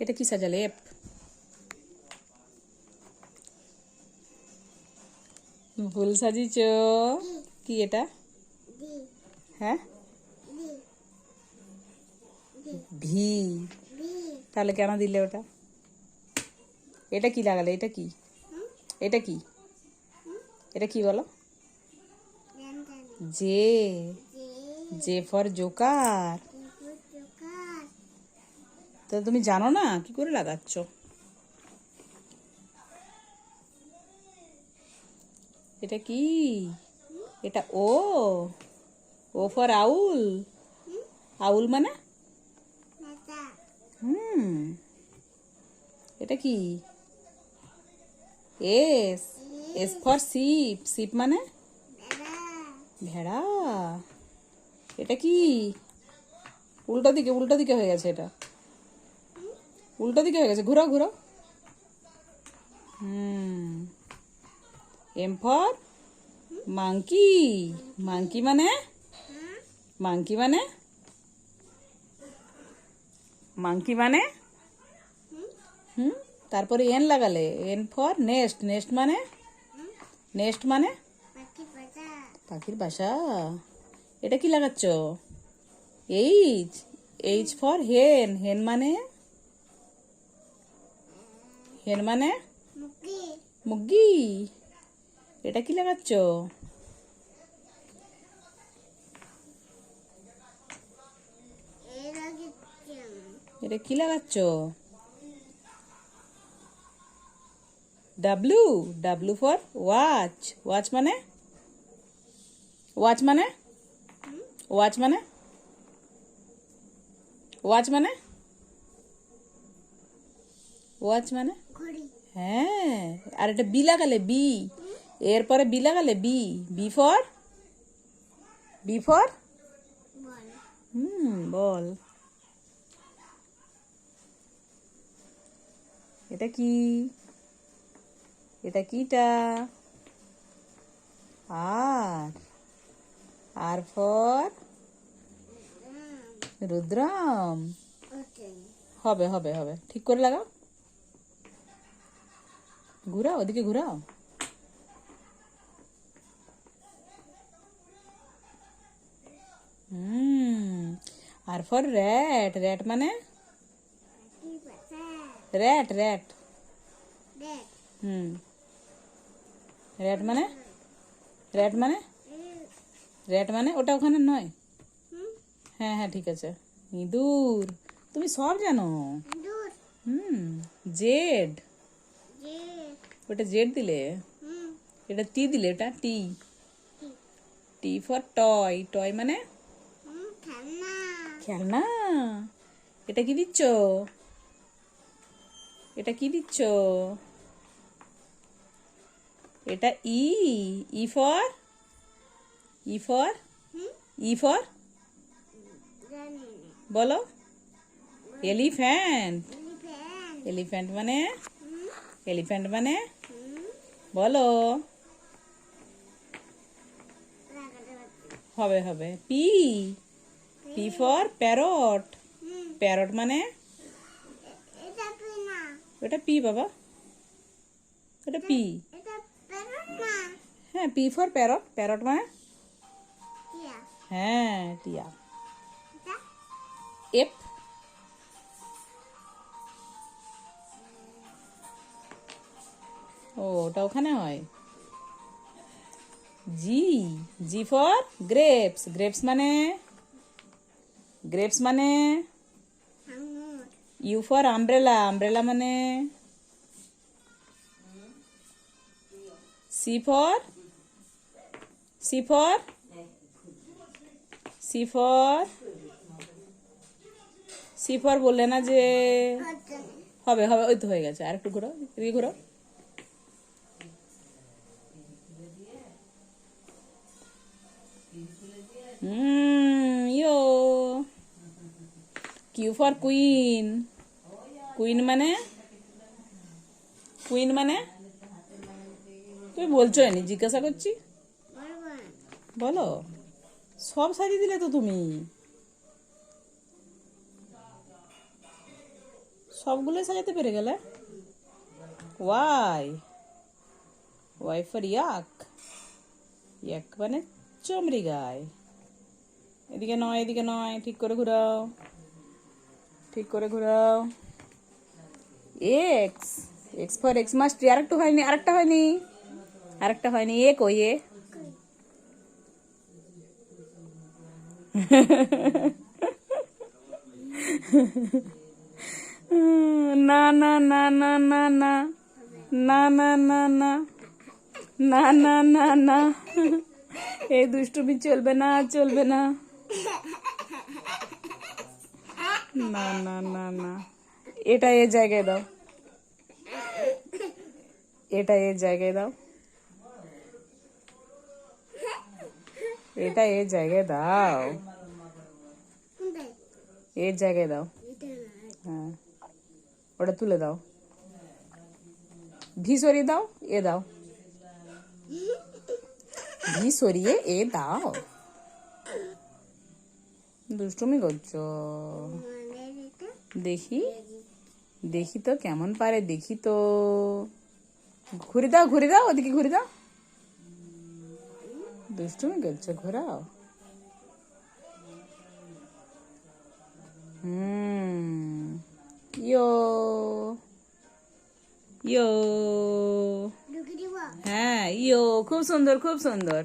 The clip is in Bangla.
এটা কি সাজালে এপ ভুল সাজিছ কি এটা? হ্যাঁ? ভি। তাহলে কেন দিলে ওটা? এটা কি লাগালে? এটা কি? এটা কি? এটা কি বলো? জে। J for joker. তো তুমি জানো না? কি করে লাগাচ্ছ? এটা কি? এটা ও? ও ফর আউল? আউল মানে? হুম। এটা কি? S. S for ship. Ship মানে? ভেড়া। এটা কি? উল্টো দিকে উল্টো দিকে হয়ে গেছে এটা। উল্টো দিকে হয়ে গেছে। ঘুরো ঘুরো হুম। এম ফর মাংকি মাংকি মানে? মাংকি মানে? মাংকি মানে? হুম। তারপরে এন লাগালে। এন ফর নেস্ট নেস্ট মানে? নেস্ট মানে? পাখির বাসা। এটা কি লাগাচ্ছ? এইচ এইচ ফর হেন হেন মানে? হেন মানে? মুগি এটা কি লাগাচ্ছ? এটা কি লাগাচ্ছ? W W for watch watch মানে? ওয়াচ মানে? ওয়াচ মানে? ওয়াচ মানে? ওয়াচ মানে? হ্যাঁ আর এটা বি লাগালে বি। এরপরে বি লাগালে B. B for? B for? হুম বল। এটা কি? এটা কিটা? আর। R for? রুদ্রাম। হবে হবে হবে। ঠিক করে লাগাও। ঘুরাও ওদিকে ঘুরাও হুম আর ফর র্যাট র্যাট মানে র্যাট র্যাট হুম র্যাট মানে র্যাট মানে র্যাট মানে ওটা ওখানে নয় হ্যাঁ হ্যাঁ ঠিক আছে ইঁদুর তুমি সব জানো হুম জেড ওটা জেড দিলে? এটা টি দিলে এটা T T for toy toy মানে? খেলনা। এটা কি দিচ্ছ? এটা কি দিচ্ছ? এটা E E for E for E for বলো। এলিফ্যান্ট এলিফ্যান্ট মানে? এলিফ্যান্ট মানে? বলো হবে হবে P P for parrot parrot মানে ওটা পি বাবা ওটা পি হ্যাঁ পি ফর প্যারট প্যারট মানে হ্যাঁ টিয়া এফ ও ওটা ওখানে হয়? G G for grapes grapes মানে? গ্রেপস মানে? ইউ ফর আমব্রেলা আমব্রেলা মানে? C for C for C for C for বললে না যে? হবে হবে ওই তো হয়ে গেছে। আর একটু ঘোরো এদিকে ঘোরো হুম ইয়ো কিউ ফর কুইন কুইন মানে? কুইন মানে? তুমি বলছো নি জিজ্ঞাসা করছি। বলো। সব সাজিয়ে দিলে তো তুমি। সবগুলোই সাজাতে পেরে গেলে? ওয়াই ওয়াই ফর ইয়াক ইয়াক মানে চমড়ি গায়। এদিকে নয় এদিকে নয়, ঠিক করে ঘুরাও। ঠিক করে ঘুরাও। X X for Xmas tree আরেকটা হয়নি আরেকটা হয়নি। আরেকটা হয়নি, এ কই এ? না না না না না না। না না না না। না না না না। এই দুষ্টুমি চলবে না চলবে না। না না না না। এটা এর জায়গায় দাও। এটা এর জায়গায় দাও। এটা এর জায়গায় দাও। এর জায়গায় দাও। হ্যাঁ। ওটা তুলে দাও। ভি সরিয়ে দাও, এ দাও। ভি সরিয়ে এ দাও। দুষ্টুমি করছ। দেখি দেখি তো কেমন পারে দেখি তো ঘুরে দাও ঘুরে দাও ওদিকে ঘুরে দাও দুষ্টুমি করছ ঘোরাও হুম ইয়ো ইয়ো হ্যাঁ ইয়ো খুব সুন্দর খুব সুন্দর